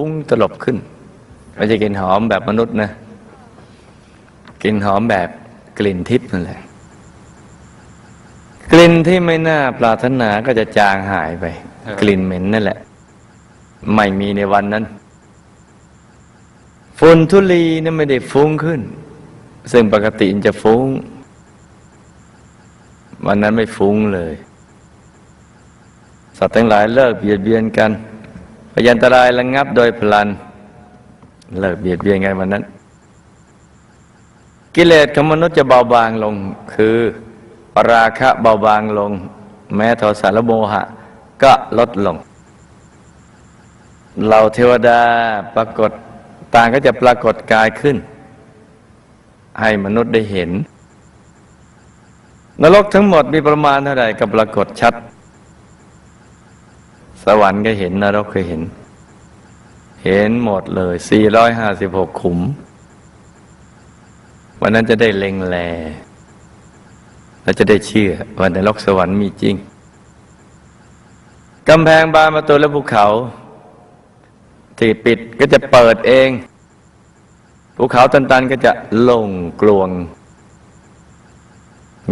ฟุ้งตลบขึ้นไม่ใช่กลิ่นหอมแบบมนุษย์นะกลิ่นหอมแบบกลิ่นทิพย์นั่นแหละกลิ่นที่ไม่น่าปรารถนาก็จะจางหายไป กลิ่นเหม็นนั่นแหละ ไม่มีในวันนั้นฝุ่นทุลีนี่ไม่ได้ฟุ้งขึ้น ซึ่งปกติจะฟุ้ง วันนั้นไม่ฟุ้งเลย สัตว์ทั้งหลายเลิกเบียดเบียนกัน ยันตรายระงงับโดยพลัน เลิกเบียดเบียนกันวันนั้น กิเลสของมนุษย์จะเบาบางลง คือราคะเบาบางลง แม้โทสะและโมหะ ก็ลดลง เราเทวดาปรากฏต่างก็จะปรากฏกายขึ้น ให้มนุษย์ได้เห็น นรกทั้งหมดมีประมาณเท่าไหร่ก็ปรากฏชัด สวรรค์ก็เห็นนรกก็เห็น เห็นหมดเลย 456 ขุม วันนั้นจะได้เล็งแลเราจะได้เชื่อว่านรกสวรรค์มีจริงกำแพงบานประตูและภูเขา ที่ปิดก็จะเปิดเองภูเขาตันๆก็จะลงกลวง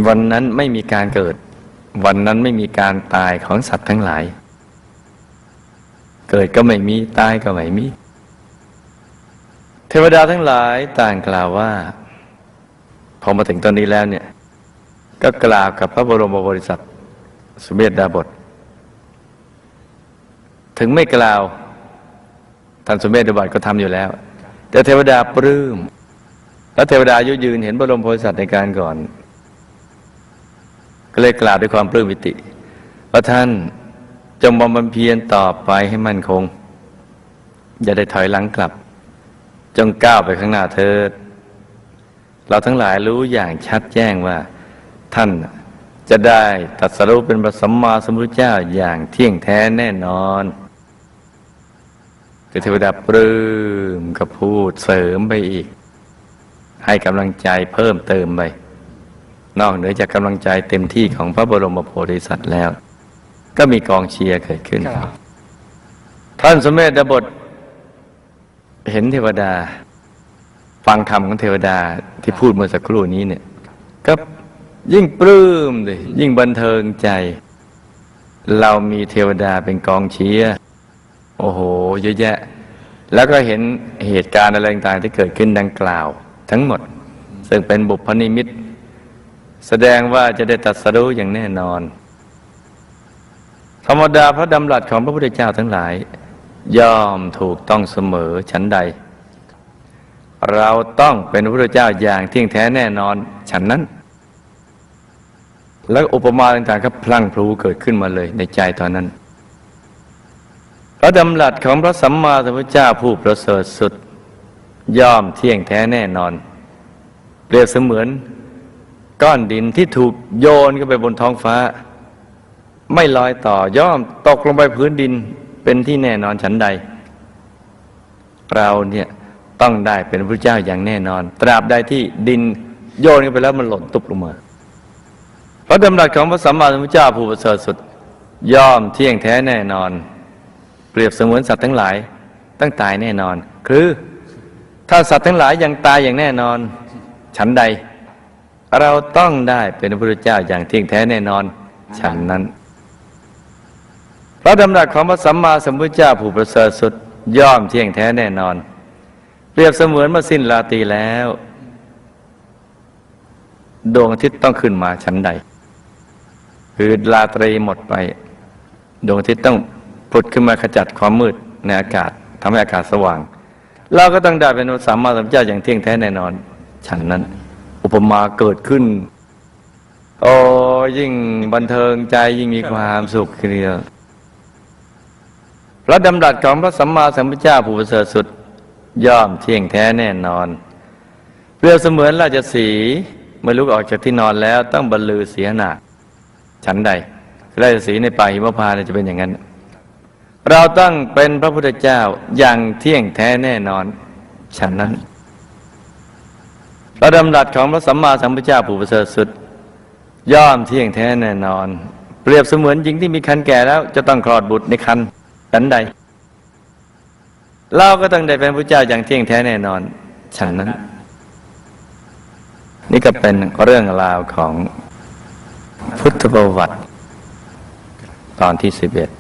วันนั้นไม่มีการเกิด วันนั้นไม่มีการตายของสัตว์ทั้งหลาย เกิดก็ไม่มีตายก็ไม่มี เทวดาทั้งหลายต่างกล่าวว่า พอมาถึงตอนนี้แล้วเนี่ย ก็กล่าวกับพระบรมบริษัทสมเด็จดาบท ถึงไม่กล่าวท่านสมเด็จดาบทก็ทำอยู่แล้ว แต่เทวดาปลื้มแล้วเทวดายุยืนเห็นบรมโพธิสัตว์ในการก่อน ก็เลยกล่าวด้วยความปลื้มปิติว่าท่าน จงบำเพ็ญต่อไปให้มั่นคง อย่าได้ถอยหลังกลับ จงก้าวไปข้างหน้าเถิด เราทั้งหลายรู้อย่างชัดแจ้งว่า ท่านจะได้ตรัสรู้เป็นพระสัมมาสัมพุทธเจ้าอย่างเที่ยงแท้แน่นอนคือเทวดาปลื้มก็พูดเสริมไปอีก ให้กำลังใจเพิ่มเติมไป นอกเหนือจากกำลังใจเต็มที่ของพระบรมโพธิสัตว์แล้ว ก็มีกองเชียร์เกิดขึ้นครับท่านสมเด็จดาบทเห็นเทวดา ฟังธรรมของเทวดาที่พูดเมื่อสักครู่นี้เนี่ย ก็ยิ่งปลื้มเลยยิ่งบันเทิงใจ เรามีเทวดาเป็นกองเชียร์โอ้โห เยอะแยะ แล้วก็เห็นเหตุการณ์อะไรต่างๆที่เกิดขึ้นดังกล่าว ทั้งหมด ซึ่งเป็นบุพนิมิต แสดงว่าจะได้ตรัดสรู้อย่างแน่นอน ธรรมดาพระดำรัสของพระพุทธเจ้าทั้งหลาย ย่อมถูกต้องเสมอชั้นใด เราต้องเป็นพระพุทธเจ้าอย่างเที่ยงแท้แน่นอนฉันนั้น แล้วอุปมาต่างๆก็พลั่งพลูเกิดขึ้นมาเลยในใจตอนนั้น พระดำรัสของพระสัมมาสัมพุทธเจ้าผู้ประเสริฐสุด ย่อมเที่ยงแท้แน่นอนเปรียบเสมือนก้อนดินที่ถูกโยนขึ้นไปบนท้องฟ้า ไม่ลอยต่อย่อมตกลงไปพื้นดินเป็นที่แน่นอนฉันใด เราเนี่ยต้องได้เป็นพระเจ้าอย่างแน่นอน ตราบใดที่ดินโยนกันไปแล้วมันหล่นตุบลงมาพระดำรัสของพระสัมมาสัมพุทธเจ้าผู้ประเสริฐสุด ย่อมเที่ยงแท้แน่นอน เปรียบเสมือนสัตว์ทั้งหลายต้องตายแน่นอน คือถ้าสัตว์ทั้งหลายยังตายอย่างแน่นอน ฉันใด เราต้องได้เป็นพระพุทธเจ้าอย่างเที่ยงแท้แน่นอน ฉันนั้น ระดำรัสของพระสัมมาสัมพุทธเจ้าผู้ประเสริฐสุดย่อมเที่ยงแท้แน่นอน เปรียบเสมือนเมื่อสิ้นราตรีแล้ว ดวงอาทิตย์ต้องขึ้นมาชั้นใด คือราตรีหมดไป ดวงอาทิตย์ต้องผุดขึ้นมาขจัดความมืดในอากาศทำให้อากาศสว่าง เราก็ต้องได้เป็นพระสัมมาสัมพุทธเจ้าอย่างเที่ยงแท้แน่นอน ฉันนั้น อุปมาเกิดขึ้น โอ้ยิ่งบันเทิงใจยิ่งมีความสุขทีเดียว พระดำรัสของพระสัมมาสัมพุทธเจ้าผู้ประเสริฐสุดย่อมเที่ยงแท้แน่นอน เปรียบเสมือนราชสีเมื่อลุกออกจากที่นอนแล้วต้องบรรลือเสียหนาฉันใดราชสีในป่าหิมพานต์จะเป็นอย่างนั้น เราต้องเป็นพระพุทธเจ้าอย่างเที่ยงแท้แน่นอน ฉันนั้นพระดำรัสของพระสัมมาสัมพุทธเจ้าผู้ประเสริฐสุด ย่อมเที่ยงแท้แน่นอน เปรียบเสมือนหญิงที่มีคันแก่แล้วจะต้องคลอดบุตรในคัน ฉันใด เราก็ต้องได้เป็นพระเจ้าอย่างเที่ยงแท้แน่นอน ฉันนั้น นี่ก็เป็นเรื่องราวของพุทธประวัติ ตอนที่สิบเอ็ด